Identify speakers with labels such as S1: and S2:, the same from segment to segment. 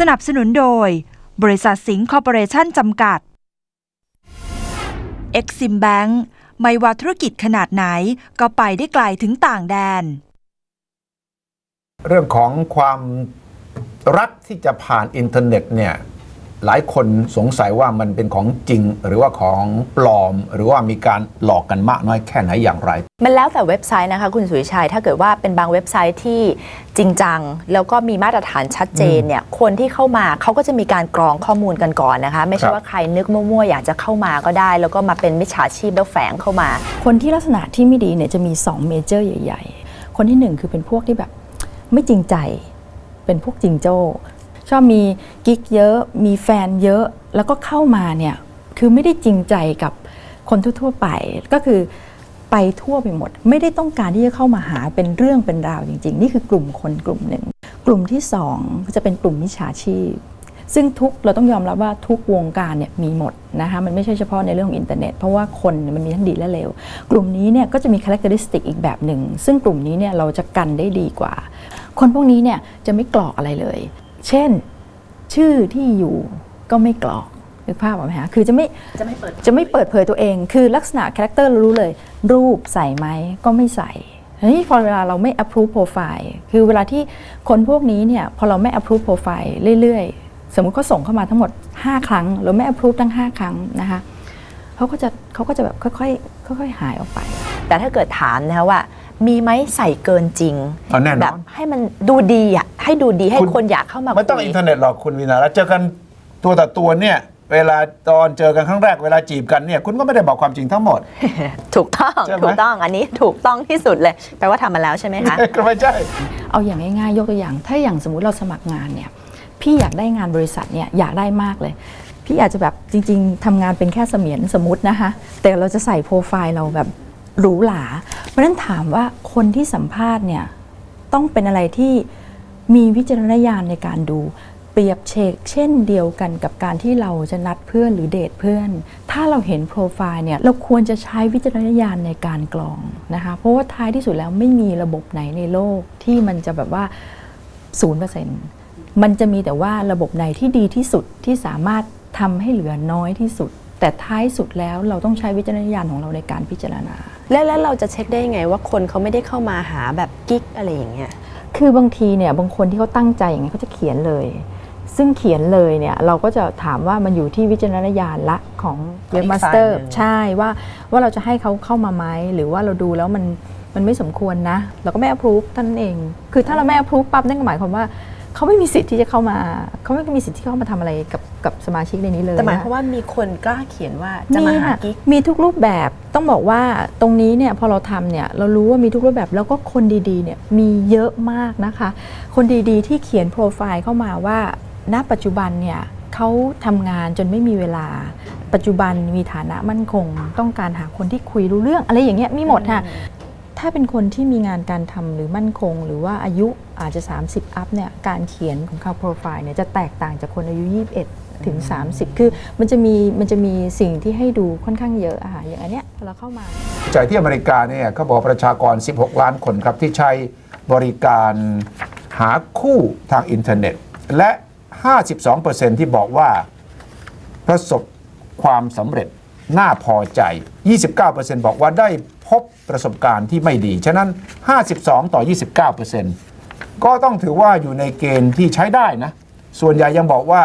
S1: สนับสนุนโดย บริษัทสิงห์คอร์ปอเรชั่นจำกัด Exim Bank ไม่ว่าธุรกิจขนาดไหนก็ไปได้ไกลถึงต่างแดน
S2: เรื่องของความรักที่จะผ่านอินเทอร์เน็ตเนี่ย หลายคนสงสัยว่ามันเป็นของจริง หรือว่าของปลอม หรือว่ามีการหลอกกันมากน้อยแค่ไหนอย่างไร
S3: มันแล้วแต่เว็บไซต์นะคะ คุณสุริชัย ถ้าเกิดว่าเป็นบางเว็บไซต์ที่จริงจัง แล้วก็มีมาตรฐานชัดเจนเนี่ยคนที่เข้ามาเขาก็จะมีการกรองข้อมูลกันก่อนนะคะ ไม่
S2: ค
S3: ใช่
S2: รับ
S3: ว่าใครนึกมั่วๆอยากจะเข้ามาก็ได้ แล้วก็มาเป็นมิจฉาชีพแล้วแฝงเข้ามา
S4: คนที่ลักษณะที่ไม่ดีเนี่ยจะมี2เมเจอร์ใหญ่ ๆ คนที่หนึ่งคือเป็นพวกที่แบบไม่จริงใจเป็นพวกจริงโจ้ ชอบมีกิ๊กเยอะ มีแฟนเยอะ แล้วก็เข้ามาเนี่ยคือไม่ได้จริงใจกับคนทั่วๆไปก็คือไปทั่วไปหมด ไม่ได้ต้องการที่จะเข้ามาหาเป็นเรื่องเป็นราวจริง ๆ นี่คือกลุ่มคนกลุ่มหนึ่ง กลุ่มที่สองจะเป็นกลุ่มมิจฉาชีพ ซึ่งทุกเราต้องยอมรับว่าทุกวงการเนี่ยมีหมดนะคะมันไม่ใช่เฉพาะในเรื่องของอินเทอร์เน็ตเพราะว่าคนมันมีทั้งดีและเลวกลุ่มนี้เนี่ยก็จะมีคุณลักษณะอีกแบบหนึ่งซึ่งกลุ่มนี้เนี่ยเราจะกันได้ดีกว่า คนพวกนี้เนี่ยจะไม่กรอกอะไรเลย เช่นชื่อที่อยู่ก็ไม่กรอกนึกภาพออกไหมคะคือจะไม่
S3: จะไม่เปิด
S4: จะไม่เปิดเผยตัวเอง คือลักษณะคาแรคเตอร์เรารู้เลย รูปใส่ไหมก็ไม่ใส่เฮ้ยพอเวลาเราไม่ approve profile คือเวลาที่คนพวกนี้เนี่ยพอเราไม่ approve profile เรื่อยๆ สมมุติเขาส่งเข้ามาทั้งหมด 5 ครั้งเราไม่ approve ทั้ง 5 ครั้งนะคะเขาก็จะเขาก็จะแบบค่อยๆค่อยๆหายออกไป
S3: แต่ถ้าเกิดถามนะคะว่า มีไหมใส่เกินจริง
S2: อ๋อแน่นอน
S3: แบบให้มันดูดีอะให้ดูดีให้
S2: คุณ
S3: คนอยากเข้ามา
S2: ไม่ต้อง
S3: คุย
S2: อินเทอร์เน็ตหรอกคุณวินาแล้วเจอกันตัวต่อตัวเนี่ย เวลาตอนเจอกันครั้งแรกเวลาจีบกันเนี่ย คุณก็ไม่ได้บอกความจริงทั้งหมด
S3: ถูกต้อง
S2: ใช่ไหม
S3: ถูกต้องอันนี้ถูกต้องที่สุดเลยแปลว่าทำมาแล้วใช่ไหมคะ
S2: ก็ไม่ใช่
S4: เอาอย่างง่ายๆ ยกตัวอย่าง ถ้าอย่างสมมุติเราสมัครงานเนี่ย พี่อยากได้งานบริษัทเนี่ยอยากได้มากเลย พี่อาจจะแบบจริง ๆทำงานเป็นแค่เสมียนสมมตินะคะ แต่เราจะใส่โปรไฟล์เราแบบ หรูหราเพราะฉะนั้นถามว่าคนที่สัมภาษณ์เนี่ยต้องเป็นอะไรที่มีวิจารณญาณในการดู เปรียบเชกเช่นเดียวกันกับการที่เราจะนัดเพื่อนหรือเดทเพื่อน ถ้าเราเห็นโปรไฟล์เนี่ยเราควรจะใช้วิจารณญาณในการกรองนะคะเพราะว่าท้ายที่สุดแล้วไม่มีระบบไหนในโลกที่มันจะแบบว่าศูนย์เปอร์เซ็นต์มันจะมีแต่ว่าระบบไหนที่ดีที่สุดที่สามารถทำให้เหลือน้อยที่สุด แต่ท้ายสุดแล้วเราต้องใช้วิจารณญาณของเราในการพิจารณา
S5: แล้วแล้วเราจะเช็คได้ยังไงว่าคนเขาไม่ได้เข้ามาหาแบบกิ๊กอะไรอย่างเงี้ย
S4: คือบางทีเนี่ยบางคนที่เขาตั้งใจอย่างนี้ยเขาจะเขียนเลย ซึ่งเขียนเลยเนี่ยเราก็จะถามว่ามันอยู่ที่วิจารณญาณละของเว็บมาสเตอร์
S3: ฝ่ายหนึ่ง
S4: ใช่ว่าว่าเราจะให้เขาเข้ามาไหมหรือว่าเราดูแล้วมันมันไม่สมควรนะ เราก็ไม่ approve ท่านนเอง คือถ้าเราไม่ approve ปั๊บนั่นก็หมายความว่า เขาไม่มีสิทธิ์ที่จะเข้ามาเขาไม่มีสิทธิ์ที่เข้ามาทำอะไรกับกับสมาชิกในนี้เลย
S5: แต่หมาย
S4: นะ
S5: ความว่ามีคนกล้าเขียนว่าจะมาหา
S4: ค่ะ
S5: กิ๊ก
S4: มีทุกรูปแบบต้องบอกว่าตรงนี้เนี่ยพอเราทำเนี่ยเรารู้ว่ามีทุกรูปแบบแล้วก็คนดีๆเนี่ยมีเยอะมากนะคะ คนดีๆที่เขียนโปรไฟล์เข้ามาว่า ณปัจจุบันเนี่ยเขาทำงานจนไม่มีเวลา ปัจจุบันมีฐานะมั่นคง ต้องการหาคนที่คุยรู้เรื่องอะไรอย่างเงี้ยมีหมดค่ะ ถ้าเป็นคนที่มีงานการทำหรือมั่นคง หรือว่าอายุอาจจะ 30 อัพเนี่ยการเขียนของเขาโปรไฟล์เนี่ยจะแตกต่างจากคนอายุ 21 ถึง 30 คือมันจะมีมันจะมีสิ่งที่ให้ดูค่อนข้างเยอะอะค่ะอย่างอันเนี้ยพอเราเข้ามา
S2: จากที่อเมริกาเนี่ยเขาบอกประชากร 16 ล้านคนครับที่ใช้บริการหาคู่ทางอินเทอร์เน็ต และ 52%ที่บอกว่าประสบความสำเร็จน่าพอใจ 29%บอกว่าได้ พบประสบการณ์ที่ไม่ดี ฉะนั้น 52 ต่อ 29 ก็ต้องถือว่าอยู่ในเกณฑ์ที่ใช้ได้นะ ส่วนใหญ่ยังบอกว่า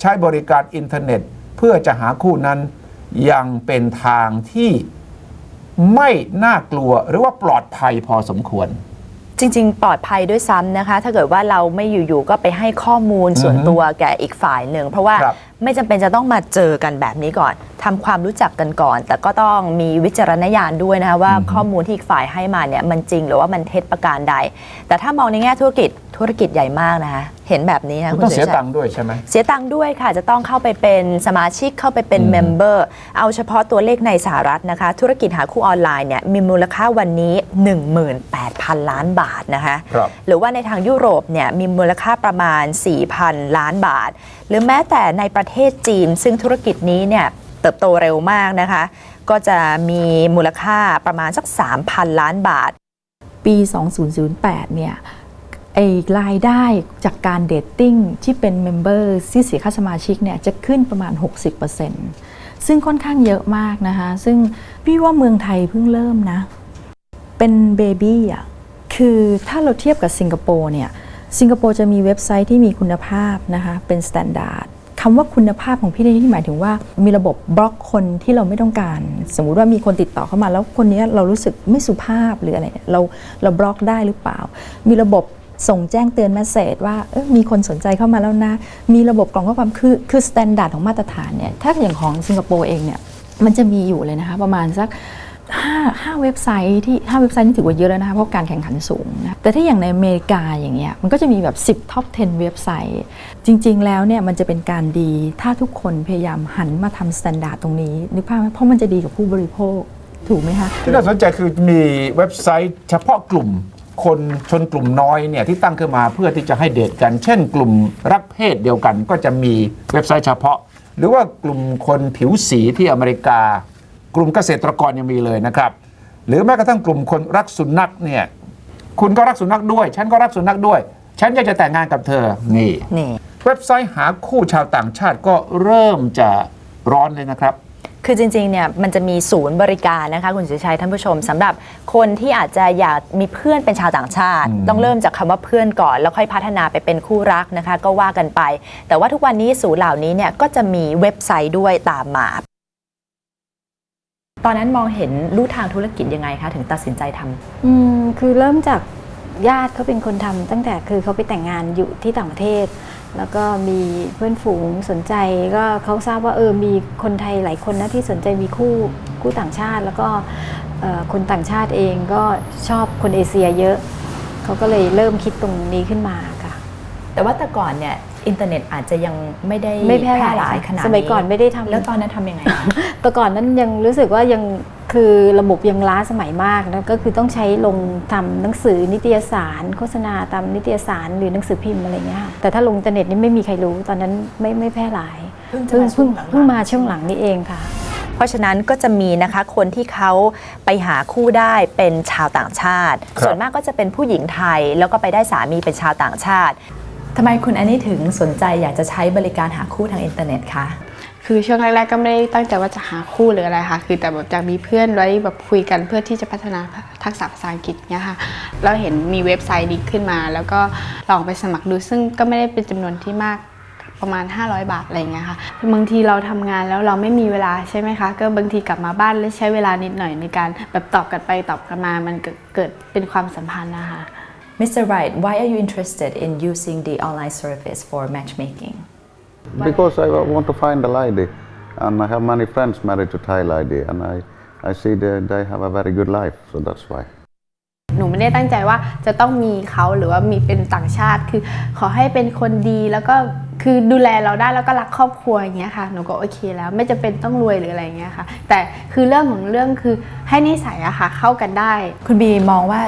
S2: ใช้บริการอินเทอร์เน็ตเพื่อจะหาคู่นั้นยังเป็นทางที่ไม่น่ากลัวหรือว่าปลอดภัยพอสมควร
S3: จริง ๆ ปลอดภัยด้วยซ้ำนะคะ ถ้าเกิดว่าเราไม่อยู่ๆก็ไปให้ข้อมูลส่วน
S2: อือฮึ
S3: ตัวแก่อีกฝ่ายหนึ่ง เพราะว่า
S2: ครับ
S3: ไม่จำเป็นจะต้องมาเจอกันแบบนี้ก่อนทำความรู้จักกันก่อน แต่ก็ต้องมีวิจารณญาณด้วยนะคะว่าข้อมูลที่อีกฝ่ายให้มาเนี่ยมันจริงหรือว่ามันเท็จประการใด แต่ถ้ามองในแง่ธุรกิจ ธุรกิจใหญ่มากนะคะ เห็นแบบนี้นะ
S2: คุณ
S3: คุณ
S2: ต้องเสีย
S3: สุรชั
S2: ตังค์ด้วยใช่ไหม
S3: เสียตังค์ด้วยค่ะ จะต้องเข้าไปเป็นสมาชิกเข้าไปเป็น
S2: อืม
S3: เมมเบอร์เอาเฉพาะตัวเลขในสหรัฐนะคะ ธุรกิจหาคู่ออนไลน์เนี่ยมีมูลค่าวันนี้ 18,000 ล้านบาทนะคะ
S2: ครับ
S3: หรือว่าในทางยุโรปเนี่ยมีมูลค่าประมาณ 4,000 ล้านบาท หรือแม้แต่ในประเทศจีน ซึ่งธุรกิจนี้เนี่ยเติบโตเร็วมากนะคะ ก็จะมีมูลค่าประมาณสัก 3,000 ล้านบาท
S4: ปี 2008 เนี่ย ไอ้รายได้จากการเดทติ้งที่เป็นเมมเบอร์ที่เสียค่าสมาชิกเนี่ยจะขึ้นประมาณ 60%ซึ่งค่อนข้างเยอะมากนะคะ ซึ่งพี่ว่าเมืองไทยเพิ่งเริ่มนะ เป็นเบบี้อะคือถ้าเราเทียบกับสิงคโปร์เนี่ยสิงคโปร์จะมีเว็บไซต์ที่มีคุณภาพนะคะ เป็นสแตนดาร์ดคำว่าคุณภาพของพี่ในที่หมายถึงว่า มีระบบบล็อกคนที่เราไม่ต้องการ สมมุติว่ามีคนติดต่อเข้ามา แล้วคนนี้เรารู้สึกไม่สุภาพหรืออะไรเนี่ยเราเราบล็อกได้หรือเปล่า มีระบบ ส่งแจ้งเตือนมสเซจว่ามีคนสนใจเข้ามาแล้วนะ มีระบบกล่องข้อความคือคือสแตนดาร์ดของมาตรฐานเนี่ยถ้าอย่างของสิงคโปร์เองเนี่ยมันจะมีอยู่เลยนะคะประมาณสักห้าห้าเว็บไซต์ที่ห้าเว็บไซต์นี่ถือว่าเยอะแล้วนะคะเพราะการแข่งขันสูงนะแต่ถ้าอย่างในอเมริกาอย่างเงี้ยมันก็จะมีแบบ 10ท็อป10 เว็บไซต์ จริง ๆ แล้วเนี่ยมันจะเป็นการดีถ้าทุกคนพยายามหันมาทำสแตนดาร์ดตรงนี้นึกภาพไหมเพราะมันจะดีกับผู้บริโภคถูกไหมคะ
S2: ที่น่าสนใจคือมีเว็บไซต์เฉพาะกลุ่ม คนชนกลุ่มน้อยเนี่ยที่ตั้งขึ้นมาเพื่อที่จะให้เดทกัน เช่น กลุ่มรักเพศเดียวกัน ก็จะมีเว็บไซต์เฉพาะ หรือว่ากลุ่มคนผิวสีที่อเมริกา กลุ่มเกษตรกรยังมีเลยนะครับ หรือแม้กระทั่งกลุ่มคนรักสุนัขเนี่ยคุณก็รักสุนัขด้วย ฉันก็รักสุนัขด้วย ฉันอยากจะแต่งงานกับเธอนี่
S3: นี่
S2: เว็บไซต์หาคู่ชาวต่างชาติก็เริ่มจะร้อนเลยนะครับ
S3: คือจริงๆเนี่ยมันจะมีศูนย์บริการนะคะคุณสุชัยท่านผู้ชมสำหรับคนที่อาจจะอยากมีเพื่อนเป็นชาวต่างชาติ
S2: อืม
S3: ต้องเริ่มจากคำว่าเพื่อนก่อน แล้วค่อยพัฒนาไปเป็นคู่รักนะคะ ก็ว่ากันไป แต่ว่าทุกวันนี้ศูนย์เหล่านี้เนี่ยก็จะมีเว็บไซต์ด้วยตามมาตอนนั้นมองเห็นลู่ทางธุรกิจยังไงคะ ถึงตัดสินใจทำ
S6: อืมคือเริ่มจาก ญาติเขาเป็นคนทำตั้งแต่คือเขาไปแต่งงานอยู่ที่ต่างประเทศ แล้วก็มีเพื่อนฝูงสนใจก็เขาทราบว่าเออมีคนไทยหลายคนนะที่สนใจมีคู่คู่ต่างชาติ แล้วก็เอ่อคนต่างชาติเองก็ชอบคนเอเชียเยอะเขาก็เลยเริ่มคิดตรงนี้ขึ้นมาค่ะ
S3: แต่ว่าแต่ก่อนเนี่ยอินเทอร์เน็ตอาจจะยังไม่ได้
S6: ไม่แพร่หลาย
S3: ขนาด
S6: สมัยก่อนไม่ได้ทำ
S3: แล้วตอนนั้นทำยังไงคะ
S6: แต่ก่อนนั้นยังรู้สึกว่ายัง คือระบบยังล้าสมัยมากนะก็คือต้องใช้ลงทำหนังสือนิตยสาร โฆษณาตามนิตยสารหรือหนังสือพิมพ์อะไรเงี้ยค่ะแต่ถ้าลงอินเทอร์เน็ตนี่ไม่มีใครรู้ตอนนั้นไม่ไม่แพร่หลาย
S3: เพิ่งจะ
S6: เพิ่ง
S3: มาช่วงหลังๆ
S6: เพิ่งเพิ่งมาช่วงหลังนี่เองค่ะ
S3: เพราะฉะนั้นก็จะมีนะคะคนที่เขาไปหาคู่ได้เป็นชาวต่างชาติ
S2: ครับ
S3: ส่วนมากก็จะเป็นผู้หญิงไทย แล้วก็ไปได้สามีเป็นชาวต่างชาติทำไมคุณอันนี้ถึงสนใจอยากจะใช้บริการหาคู่ทางอินเทอร์เน็ตคะ
S7: คือช่วงแรกๆก็ไม่ได้ตั้งใจว่าจะหาคู่หรืออะไรค่ะ คือแต่แบบอยากมีเพื่อนไว้แบบคุยกันเพื่อที่จะพัฒนาทักษะภาษาอังกฤษเนี่ยค่ะแล้วเห็นมีเว็บไซต์นี้ขึ้นมา แล้วก็ลองไปสมัครดู ซึ่งก็ไม่ได้เป็นจำนวนที่มากประมาณ 500 บาทอะไรเงี้ยค่ะบางทีเราทำงานแล้วเราไม่มีเวลาใช่ไหมคะ ก็บางทีกลับมาบ้านแล้วใช้เวลานิดหน่อยในการแบบตอบกันไปตอบกันมา มันเกิดเกิดเป็นความสัมพันธ์นะคะ
S3: Mr. Wright why are you interested in using the online service for matchmaking
S8: Because I wa- want to find a lady, and I have many friends married to Thai lady, and I, I see that they have a very good life, so that's why.
S7: หนูไม่ได้ตั้งใจว่าจะต้องมีเขาหรือว่ามีเป็นต่างชาติ คือขอให้เป็นคนดีแล้วก็คือดูแลเราได้แล้วก็รักครอบครัวอย่างเงี้ยค่ะ หนูก็โอเคแล้วไม่จำเป็นต้องรวยหรืออะไรอย่างเงี้ยค่ะ แต่คือเรื่องของเรื่องคือให้นิสัยอะค่ะเข้ากันได้
S3: คุณบีมองว่า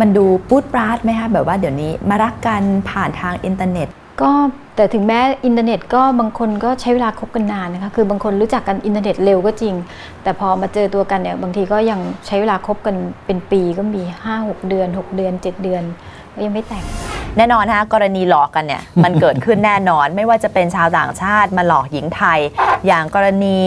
S3: มันดูปูดปราดไหมคะแบบว่าเดี๋ยวนี้มารักกันผ่านทางอินเทอร์เน็ต
S6: ก็แต่ถึงแม้อินเทอร์เน็ตก็บางคนก็ใช้เวลาคบกันนานนะคะคือบางคนรู้จักกันอินเทอร์เน็ตเร็วก็จริง แต่พอมาเจอตัวกันเนี่ยบางทีก็ยังใช้เวลาคบกันเป็นปีก็มี 5-6 เดือน 6 เดือน 7 เดือนก็ยังไม่แต่ง
S3: แน่นอนนะคะกรณีหลอกกันเนี่ยมันเกิดขึ้นแน่นอนไม่ว่าจะเป็นชาวต่างชาติมาหลอกหญิงไทย อย่างกรณี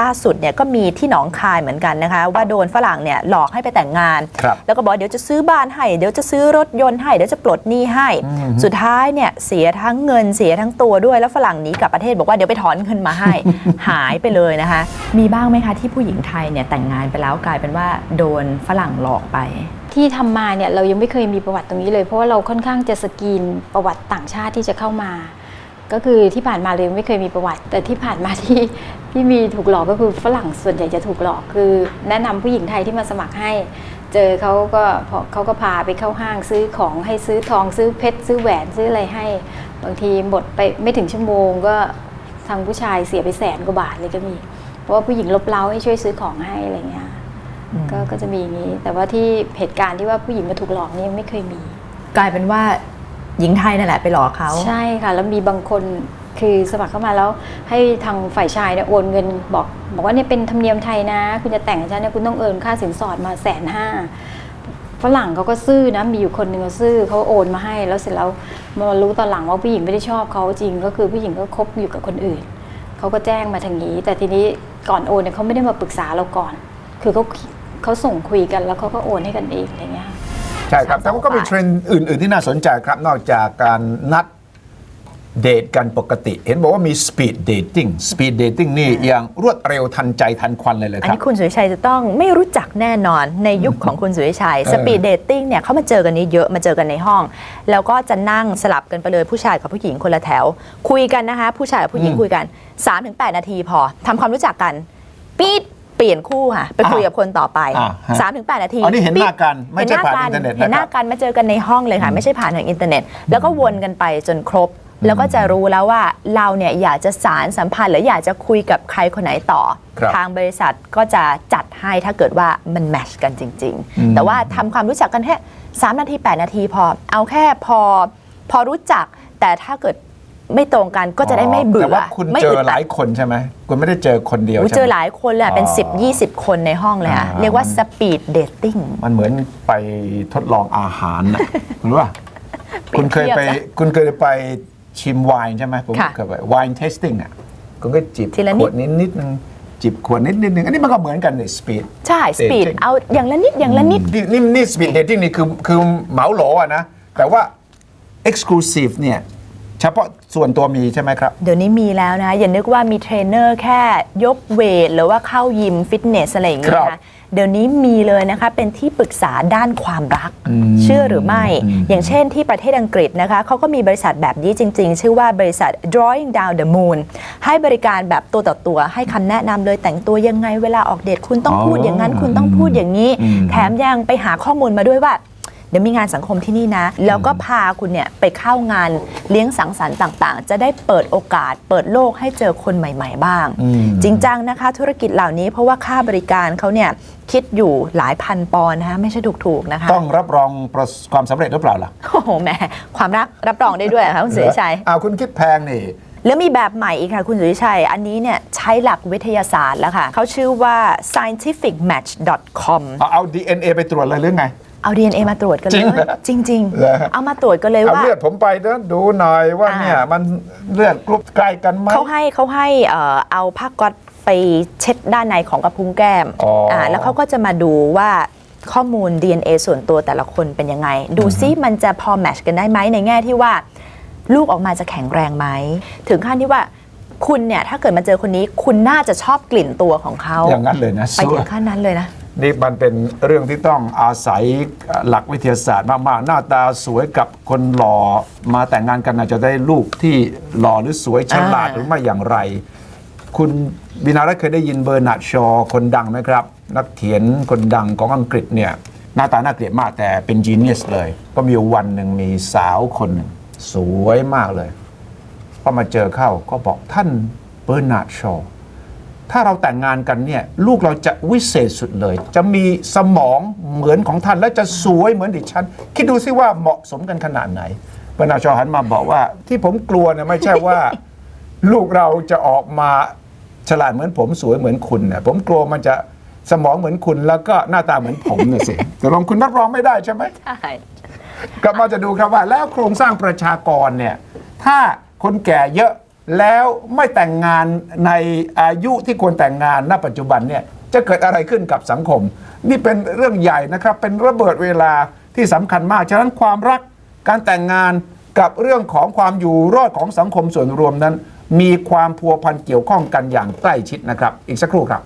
S3: ล่าสุดเนี่ยก็มีที่หนองคายเหมือนกันนะคะ ว่าโดนฝรั่งเนี่ยหลอกให้ไปแต่งงาน
S2: ครับ
S3: แล้วก็บอกเดี๋ยวจะซื้อบ้านให้เดี๋ยวจะซื้อรถยนต์ให้เดี๋ยวจะปลดหนี้ให้
S2: อืม
S3: สุดท้ายเนี่ยเสียทั้งเงินเสียทั้งตัวด้วยแล้วฝรั่งหนีกลับประเทศบอกว่าเดี๋ยวไปถอนเงินมาให้ หายไปเลยนะคะ มีบ้างไหมคะที่ผู้หญิงไทยเนี่ยแต่งงานไปแล้วกลายเป็นว่าโดนฝรั่งหลอกไป
S6: ที่ทำมาเนี่ยเรายังไม่เคยมีประวัติตรงนี้เลย เพราะว่าเราค่อนข้างจะสกรีนประวัติต่างชาติที่จะเข้ามา ก็คือที่ผ่านมาเลยไม่เคยมีประวัติ แต่ที่ผ่านมาที่ที่มีถูกหลอกก็คือฝรั่งส่วนใหญ่จะถูกหลอกคือ แนะนำผู้หญิงไทยที่มาสมัครให้ เจอเขาก็พอเขาก็พาไปเข้าห้างซื้อของให้ซื้อทองซื้อเพชรซื้อแหวนซื้ออะไรให้ บางทีหมดไปไม่ถึงชั่วโมงก็ทางผู้ชายเสียไปแสนกว่าบาทเลยก็มี เพราะว่าผู้หญิงลบเล้าให้ช่วยซื้อของให้อะไรเงี้ย ก็ก็จะมีอย่างนี้ แต่ว่าที่เหตุการณ์ที่ว่าผู้หญิงมาถูกหลอกนี่ยังไม่เคยมี
S3: กลายเป็นว่าหญิงไทยนั่นแหละไปหลอกเขา
S6: ใช่ค่ะ แล้วมีบางคนคือสมัครเข้ามาแล้วให้ทางฝ่ายชายเนี่ยโอนเงินบอก บอกว่าเนี่ยเป็นธรรมเนียมไทยนะ คุณจะแต่งกับฉันเนี่ยคุณต้องเอินค่าสินสอดมาแสนห้าฝรั่งเขาก็ซื่อนะมีอยู่คนหนึ่งเขาซื่อเขาโอนมาให้ แล้วเสร็จแล้วมารู้ตอนหลังว่าผู้หญิงไม่ได้ชอบเขาจริง ก็คือผู้หญิงก็คบอยู่กับคนอื่นเขาก็แจ้งมาทางนี้ แต่ทีนี้ก่อนโอนเนี่ยเขาไม่ได้มาปรึกษาเราก่อน คือเขา เขาส่งคุยกันแล้วเขาก็โอนให้กันเองอะไรเงี้ย
S2: ใช่ครับ แต่ว่าก็มีเทรนด์อื่น ๆ ที่น่าสนใจครับ นอกจากการนัดเดทกันปกติ เห็นบอกว่ามี speed dating speed dating นี่อย่างรวดเร็วทันใจทันควันเลยเลย
S3: อัน
S2: ครับ
S3: นี้คุณสุริชัยจะต้องไม่รู้จักแน่นอนในยุคของคุณสุริชัย
S2: เออ
S3: สปีดเดทติ้งเนี่ยเขามาเจอกันนี้เยอะมาเจอกันในห้อง แล้วก็จะนั่งสลับกันไปเลยผู้ชายกับผู้หญิงคนละแถว คุยกันนะคะ ผู้ชายกับผู้หญิงคุยกัน 3-8 นาทีพอทำความรู้จักกันปี๊ด เปลี่ยนคู่ค่ะ ไปคุยกับคนต่อไป
S2: อ่าฮะ
S3: 3-8 นาที
S2: อันนี้เห็นหน้ากันไม่
S3: เห็น
S2: ใช่
S3: หน้า
S2: ผ่าน
S3: กั
S2: อินเทอร์เน็ต
S3: เห็นห
S2: นะค
S3: น้า
S2: รับ
S3: กันมาเจอกันในห้องเลยค่ะ ไม่ใช่ผ่านทางอินเทอร์เน็ต แล้วก็วนกันไปจนครบ แล้วก็จะรู้แล้วว่าเราเนี่ยอยากจะสารสัมพันธ์หรืออยากจะคุยกับใครคนไหนต่อ
S2: ครับ
S3: ทางบริษัทก็จะจัดให้ถ้าเกิดว่ามันแมชกันจริงๆแต่ว่าทำความรู้จักกันแค่3นาที 8 นาทีพอเอาแค่พอพอรู้จักแต่ถ้าเกิด ไม่ตรงกันก็จะได้ไม่เบื่อ
S2: แต่ว่าคุณ
S3: ไม่
S2: เจอ
S3: ด
S2: หลายคนใช่ไหมคุณไม่ได้เจอคนเดียว
S3: อุ๊ย
S2: ใช่
S3: เจ
S2: ไห
S3: อ
S2: ม
S3: หลายคนเลยอะเป็น
S2: อ๋อ
S3: 10 20 คนในห้องเลยค่ะ
S2: อ่า
S3: เรียกว่าสปีดเดทติ้ง
S2: มันเหมือนไปทดลองอาหารนะคุณรู้ป่ะ
S3: เปรี
S2: คุ
S3: ย
S2: ณ
S3: บ
S2: เคยไป
S3: เทียบนะ
S2: คุณเคยไปชิมไวน์ใช่ไหมผม
S3: ค่ะ
S2: เคยไปไวน์เทสติ้งอะคุณก็จิบ
S3: ทีละ
S2: ข
S3: นิด
S2: วดนิดนิดนึงจิบขวดนิดนิดนึงอันนี้มันก็เหมือนกันในสปีด
S3: ใช่สปีด
S2: Dating
S3: เอาอย่างละนิดอย่างละนิด
S2: นี่นี่นี่สปีดเดทติ้งนี่คือคือเหมาโหลอะนะแต่ว่า Exclusive เนี่ย เฉพาะส่วนตัวมีใช่ไหมครับ
S3: เดี๋ยวนี้มีแล้วนะอย่านึกว่ามีเทรนเนอร์แค่ยกเวท หรือว่าเข้ายิมฟิตเนสอะไรอย่างเงี้ย
S2: ครั
S3: นะ
S2: บ
S3: เดี๋ยวนี้มีเลยนะคะเป็นที่ปรึกษาด้านความรัก เชื่อหรือไม่ อย่างเช่นที่ประเทศอังกฤษนะคะเขาก็มีบริษัทแบบนี้จริง ๆ ชื่อว่าบริษัท drawing down the moon ให้บริการแบบตัวต่อตัวให้คำแนะนำเลยแต่งตัวยังไงเวลาออกเดทคุณต้อง
S2: อ๋อ
S3: พูดอย่างนั้นคุณต้องพูดอย่างนี้
S2: อืม
S3: แถมยังไปหาข้อมูลมาด้วยว่าเดี๋ยวมีงานสังคมที่นี่นะ แล้วก็พาคุณเนี่ยไปเข้างานเลี้ยงสังสรรค์ต่างๆ จะได้เปิดโอกาส เปิดโลกให้เจอคนใหม่ ๆ บ้าง
S2: อืม
S3: จริงจังนะคะ ธุรกิจเหล่านี้เพราะว่าค่าบริการเขาเนี่ยคิดอยู่หลายพันปอนด์นะคะไม่ใช่ถูกๆนะคะ
S2: ต้องรับรองประสความสำเร็จหรือเปล่าล่ะ
S3: โอ้โหแหม่ความรักรับรองได้ด้วยเหรอคะคุณสุริชัย
S2: อ้าวคุณคิดแพงนี่
S3: แล้วมีแบบใหม่อีกค่ะ คุณสุริชัย อันนี้เนี่ยใช้หลักวิทยาศาสตร์แล้วค่ะ เขาชื่อว่า scientificmatch.com
S2: เอาเอา DNA ไปตรวจเลยหรือไง
S3: เอา DNA มาตรวจกัน
S2: จริ
S3: เล
S2: ง
S3: ย
S2: เหรอ
S3: จริง
S2: เหรอ
S3: ๆ เอามาตรวจกันเลย
S2: เอา
S3: ว่า
S2: เลือดผมไปนะดูหน่อยว่า
S3: อ่า
S2: เนี่ยมันเลือดกรุ๊ปใกล้กันไหม
S3: เขาให้เขาให้เอ่อเอาผ้าก๊อตไปเช็ดด้านในของกระพุ้งแก้ม
S2: อ๋ออ่า
S3: แล้วเขาก็จะมาดูว่าข้อมูล DNA ส่วนตัวแต่ละคนเป็นยังไง ดูซิมันจะพอแมทชกันได้ไหมในแง่ที่ว่า ลูกออกมาจะแข็งแรงไหม ถึงขั้นที่ว่าคุณเนี่ย ถ้าเกิดมาเจอคนนี้ คุณน่าจะชอบกลิ่นตัวของเขา
S2: อย่างนั้นเลยนะ
S3: ไปถึงขั้นนั้นเลยนะ
S2: นี่มันเป็นเรื่องที่ต้องอาศัยหลักวิทยาศาสตร์มากๆ หน้าตาสวยกับคนหล่อมาแต่งงานกันอาจจะได้ลูกที่หล่อหรือสวยฉลาด
S3: อ่า
S2: หรือไม่อย่างไร คุณบินารัตน์เคยได้ยินเบอร์นาร์ดชอว์คนดังไหมครับ นักเขียนคนดังของอังกฤษเนี่ยหน้าตาน่าเกลียดมากแต่เป็นจีเนียสเลย ก็มีวันหนึ่งมีสาวคนหนึ่งสวยมากเลยพอมาเจอเข้าก็บอกท่านเบอร์นาร์ดชอว์ ถ้าเราแต่งงานกันเนี่ยลูกเราจะวิเศษสุดเลย จะมีสมองเหมือนของท่านและจะสวยเหมือนดิฉัน คิดดูซิว่าเหมาะสมกันขนาดไหนบรรณาชอหันมาบอกว่า ที่ผมกลัวเนี่ยไม่ใช่ว่า ลูกเราจะออกมาฉลาดเหมือนผมสวยเหมือนคุณเนี่ยผมกลัวมันจะสมองเหมือนคุณแล้วก็หน้าตาเหมือนผมเนี่ยสิแต่ลองคุณรับรองไม่ได้ใช่ไหม
S3: ใช่
S2: กลับมาจะดูครับว่าแล้วโครงสร้างประชากรเนี่ยถ้าคนแก่เยอะ แล้วไม่แต่งงานในอายุที่ควรแต่งงานณปัจจุบันเนี่ยจะเกิดอะไรขึ้นกับสังคม นี่เป็นเรื่องใหญ่นะครับ เป็นระเบิดเวลาที่สำคัญมาก ฉะนั้นความรักการแต่งงานกับเรื่องของความอยู่รอดของสังคมส่วนรวมนั้น มีความพัวพันเกี่ยวข้องกันอย่างใกล้ชิดนะครับ อีกสักครู่ครับ